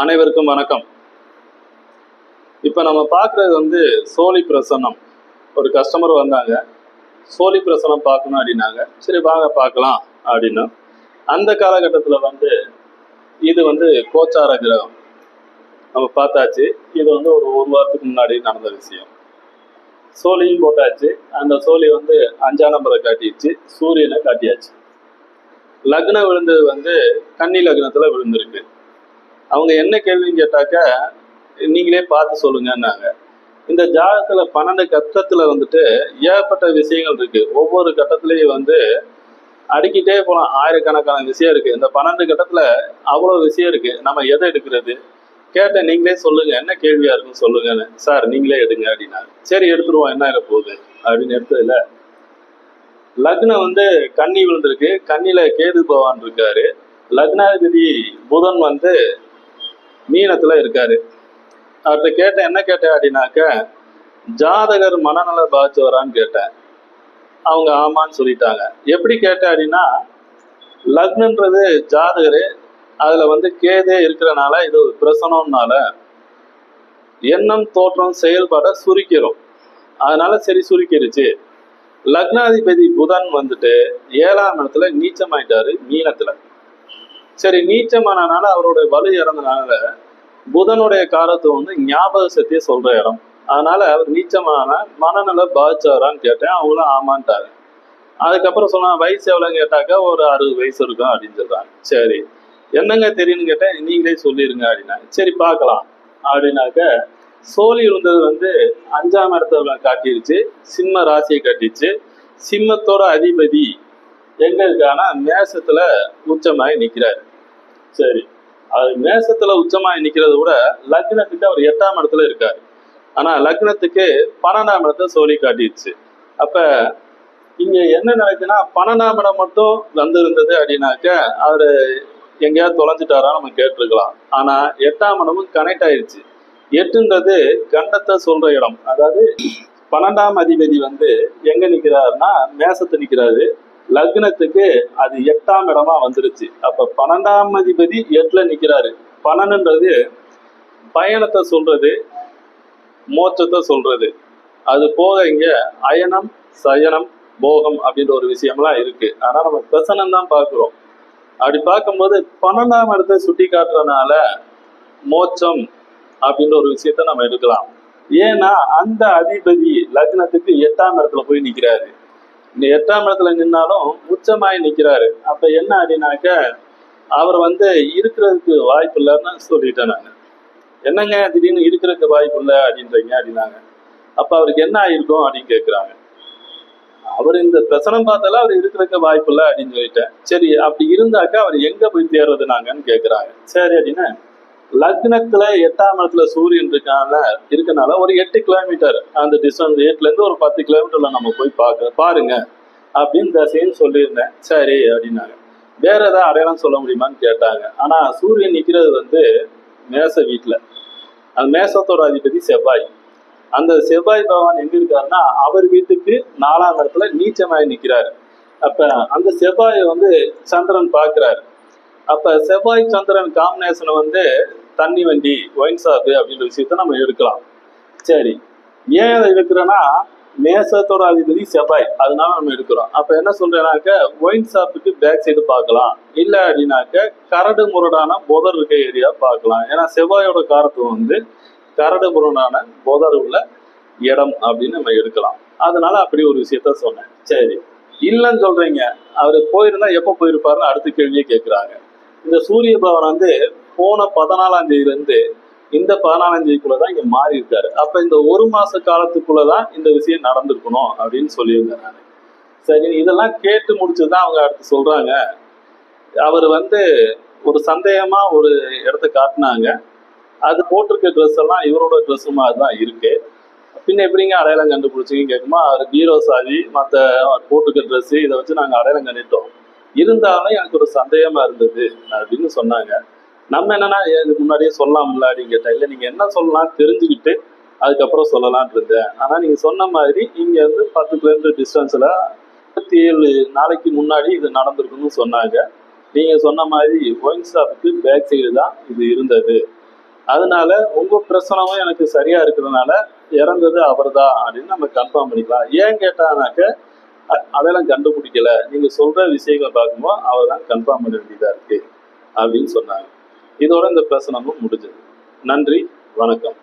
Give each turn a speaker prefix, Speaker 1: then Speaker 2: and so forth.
Speaker 1: அனைவருக்கும் வணக்கம். இப்போ நம்ம பார்க்குறது வந்து சோழி பிரசன்னம். ஒரு கஸ்டமர் வந்தாங்க. சோழி பிரசனம் பார்க்கணும் அப்படின்னாங்க. சரி வாங்க பார்க்கலாம் அப்படின்னா. அந்த காலகட்டத்தில் வந்து இது வந்து கோச்சார கிரகம். நம்ம பார்த்தாச்சு. இது வந்து ஒரு ஒரு வாரத்துக்கு முன்னாடி நடந்த விஷயம். சோழியும் போட்டாச்சு. அந்த சோழி வந்து அஞ்சாம் நம்பரை காட்டிடுச்சு. சூரியனை காட்டியாச்சு. லக்னம் விழுந்தது வந்து கன்னி லக்னத்தில் விழுந்திருக்கு. அவங்க என்ன கேள்வின்னு கேட்டாக்க நீங்களே பார்த்து சொல்லுங்கன்னாங்க. இந்த ஜாதகத்தில் பன்னெண்டு கட்டத்தில் வந்துட்டு ஏகப்பட்ட விஷயங்கள் இருக்குது ஒவ்வொரு கட்டத்துலேயும் வந்து அடிக்கிட்டே போகலாம் ஆயிரக்கணக்கான விஷயம் இருக்குது இந்த பன்னெண்டு கட்டத்தில் அவ்வளோ விஷயம் இருக்குது நம்ம எதை எடுக்கிறது? கேட்டேன் நீங்களே சொல்லுங்கள் என்ன கேள்வியாக இருக்குன்னு சொல்லுங்கன்னு. சார் நீங்களே எடுங்க அப்படின்னா சரி எடுத்துருவோம். என்ன இருக்க போகுது? அப்படின்னு எடுத்ததில்ல லக்னம் வந்து கன்னி விழுந்திருக்கு. கண்ணியில் கேது பகவான் இருக்காரு. லக்னாதிபதி புதன் வந்து மீனத்தில் இருக்காரு. அவர்கிட்ட கேட்டேன் என்ன கேட்டேன் அப்படின்னாக்க ஜாதகர் மனநல பாதிச்சவரான்னு கேட்டேன். அவங்க ஆமான்னு சொல்லிட்டாங்க. எப்படி கேட்டேன் அப்படின்னா லக்னன்றது ஜாதகர் அதில் வந்து கேதே இருக்கிறனால இது ஒரு பிரசனம்னால எண்ணம் தோற்றம் செயல்பாடை சுருக்கிறோம். அதனால சரி சுருக்கிருச்சு. லக்னாதிபதி புதன் வந்துட்டு ஏழாம் இடத்துல நீச்சமாயிட்டாரு மீனத்துல. சரி நீச்சமானனால அவருடைய வலு இறந்தனால புதனுடைய காலத்துவம் வந்து ஞாபக சக்தியை சொல்ற இடம். அதனால அவர் நீச்சமான மனநல பாதிச்சாரான்னு கேட்டேன். அவங்களும் ஆமான்ட்டாரு அதுக்கப்புறம் சொன்னா வயசு எவ்வளோன்னு கேட்டாக்கா ஒரு அறுபது வயசு இருக்கும் அப்படின்னு சொல்றாங்க. சரி என்னங்க தெரியும்னு கேட்டேன். நீங்களே சொல்லிருங்க அப்படின்னா சரி பார்க்கலாம் அப்படின்னாக்க சோழி இருந்தது வந்து அஞ்சாம் இடத்துல காட்டிருச்சு. சிம்ம ராசியை காட்டிச்சு. சிம்மத்தோட அதிபதி எங்க இருக்கானா மேசத்துல உச்சமாய் நிற்கிறாரு சரி. அது மேசத்துல உச்சமாக நிக்கிறத விட லக்னத்துக்கு அவர் எட்டாம் இடத்துல இருக்காரு. ஆனா லக்னத்துக்கு பன்னெண்டாம் இடத்த சோழி காட்டிடுச்சு. அப்ப இங்க என்ன நடக்குன்னா பன்னெண்டாம் இடம் மட்டும் வந்திருந்தது அப்படின்னாக்க அவரு எங்கேயாவது தொலைஞ்சிட்டாரா நம்ம கேட்டிருக்கலாம். ஆனா எட்டாம் இடமும் கனெக்ட் ஆயிடுச்சு எட்டுன்றது கண்டத்தை சொல்ற இடம். அதாவது பன்னெண்டாம் அதிபதி வந்து எங்க நிக்கிறாருன்னா மேசத்தை நிக்கிறாரு. லக்னத்துக்கு அது எட்டாம் இடமா வந்துருச்சு. அப்ப பன்னெண்டாம் அதிபதி எட்டுல நிக்கிறாரு. பணன்ன்றது பயணத்தை சொல்றது மோட்சத்தை சொல்றது. அது போக இங்க அயனம் சயனம் போகம் அப்படின்ற ஒரு விஷயம்லாம் இருக்கு. ஆனா நம்ம பிரசனம் தான் பார்க்கிறோம். அப்படி பார்க்கும்போது பன்னெண்டாம் இடத்தை சுட்டி காட்டுறதுனால மோட்சம் அப்படின்ற ஒரு விஷயத்த நம்ம எடுக்கலாம். ஏன்னா அந்த அதிபதி லக்னத்துக்கு எட்டாம் இடத்துல போய் நிக்கிறாரு. எட்டாம் இடத்துல நின்னாலும் உச்சமாய் நிற்கிறாரு அப்ப என்ன அப்படின்னாக்க அவர் வந்து இருக்கிறதுக்கு வாய்ப்பு இல்லைன்னு சொல்லிட்டேன் நான். என்னங்க திடீர்னு இருக்கிறதுக்கு வாய்ப்பு இல்லை அப்படின்றீங்க அப்படின்னாங்க. அப்ப அவருக்கு என்ன ஆயிருக்கும் அப்படின்னு கேட்குறாங்க அவர் இந்த பிரசனம் பார்த்தால அவர் இருக்கிறதுக்கு வாய்ப்பு இல்லை அப்படின்னு சொல்லிட்டேன். சரி அப்படி இருந்தாக்கா அவர் எங்க போய் தேர்றது நாங்கன்னு கேட்குறாங்க சரி அப்படின்னா லக்னத்துல எட்டாம் இடத்துல சூரியன் இருக்கான இருக்கனால ஒரு எட்டு கிலோமீட்டர் அந்த டிஸ்டன்ஸ் எட்டுல இருந்து ஒரு பத்து கிலோமீட்டர்ல நம்ம போய் பார்க்க பாருங்க அப்படின்னு தசைன்னு சொல்லியிருந்தேன். சரி அப்படின்னாங்க. வேற ஏதாவது அடையாளம் சொல்ல முடியுமான்னு கேட்டாங்க. ஆனா சூரியன் நிக்கிறது வந்து மேச வீட்டுல அந்த மேசத்தோட அதிபதி செவ்வாய். அந்த செவ்வாய் பகவான் எங்க இருக்காருன்னா அவர் வீட்டுக்கு நாலாம் இடத்துல நீச்சமாய் நிக்கிறாரு. அப்ப அந்த செவ்வாயை வந்து சந்திரன் பார்க்கிறாரு. அப்ப செவ்வாய் சந்திரன் காம்பினேஷனை வந்து தண்ணி வண்டி ஒயின் ஷாப்பு அப்படின்ற விஷயத்த நம்ம எடுக்கலாம். சரி. ஏன் அதை எடுக்கிறோன்னா நேசத்தோட அதிபதி செவ்வாய். அதனால நம்ம எடுக்கிறோம். அப்போ என்ன சொல்றேனாக்க ஒயின் ஷாப்புக்கு பேக் சைடு பார்க்கலாம். இல்லை அப்படின்னாக்க கரடு முரடான புதர் இருக்க ஏரியா பார்க்கலாம். ஏன்னா செவ்வாயோட காரத்துவம் வந்து கரடு முரடான புதர் உள்ள இடம் அப்படின்னு நம்ம எடுக்கலாம். அதனால அப்படி ஒரு விஷயத்த சொன்னேன். சரி. இல்லைன்னு சொல்றீங்க. அவர் போயிருந்தா எப்போ போயிருப்பாருன்னு அடுத்த கேள்வியே கேட்குறாங்க இந்த சூரிய பவன் வந்து போன பதினாலாம் தேதியில இருந்து இந்த பதினாலாம் தேதிக்குள்ள தான் இங்க மாறி இருக்காரு. அப்ப இந்த ஒரு மாச காலத்துக்குள்ளதான் இந்த விஷயம் நடந்திருக்கணும் அப்படின்னு சொல்லியிருந்தேன் நான். சரி இதெல்லாம் கேட்டு முடிச்சுதான் அவங்க அடுத்து சொல்றாங்க. அவர் வந்து ஒரு சந்தேகமா ஒரு இடத்த காட்டினாங்க. அது போட்டிருக்க ட்ரெஸ் எல்லாம் இவரோட ட்ரெஸ் மாதிரி தான் இருக்கு. பின்ன எப்படிங்க அடையாளம் கண்டுபிடிச்சிங்க கேட்குமா? அவர் பீரோ சாவி மற்ற போட்டிருக்க ட்ரெஸ் இதை வச்சு நாங்கள் அடையாளம் கண்டுட்டோம். இருந்தாலும் எனக்கு ஒரு சந்தேகமா இருந்தது அப்படின்னு சொன்னாங்க. நம்ம என்னன்னா இது முன்னாடியே சொல்லலாம்ல அப்படின்னு கேட்டேன் இல்லை நீங்க என்ன சொல்லலாம் தெரிஞ்சுக்கிட்டு அதுக்கப்புறம் சொல்லலான் இருந்தேன். ஆனா நீங்க சொன்ன மாதிரி இங்க இருந்து பத்து கிலோமீட்டர் டிஸ்டன்ஸ்ல இருபத்தி ஏழு நாளைக்கு முன்னாடி இது நடந்திருக்குன்னு சொன்னாங்க. நீங்க சொன்ன மாதிரி ஒயின் ஷாப்புக்கு பேக் சைடு தான் இது இருந்தது. அதனால உங்க பிரசனமும் எனக்கு சரியா இருக்கிறதுனால இறந்தது அவர் தான் அப்படின்னு நம்ம கன்ஃபார்ம் பண்ணிக்கலாம். ஏன் கேட்டானாக்க அதெல்லாம் கண்டுபிடிக்கல. நீங்க சொல்ற விஷயங்களை பார்க்கும்போது அவர் தான் கன்ஃபார்ம் பண்ண வேண்டியதா இருக்கு அப்படின்னு சொன்னாங்க. இதோட இந்த பிரசனமும் முடிஞ்சது. நன்றி. வணக்கம்.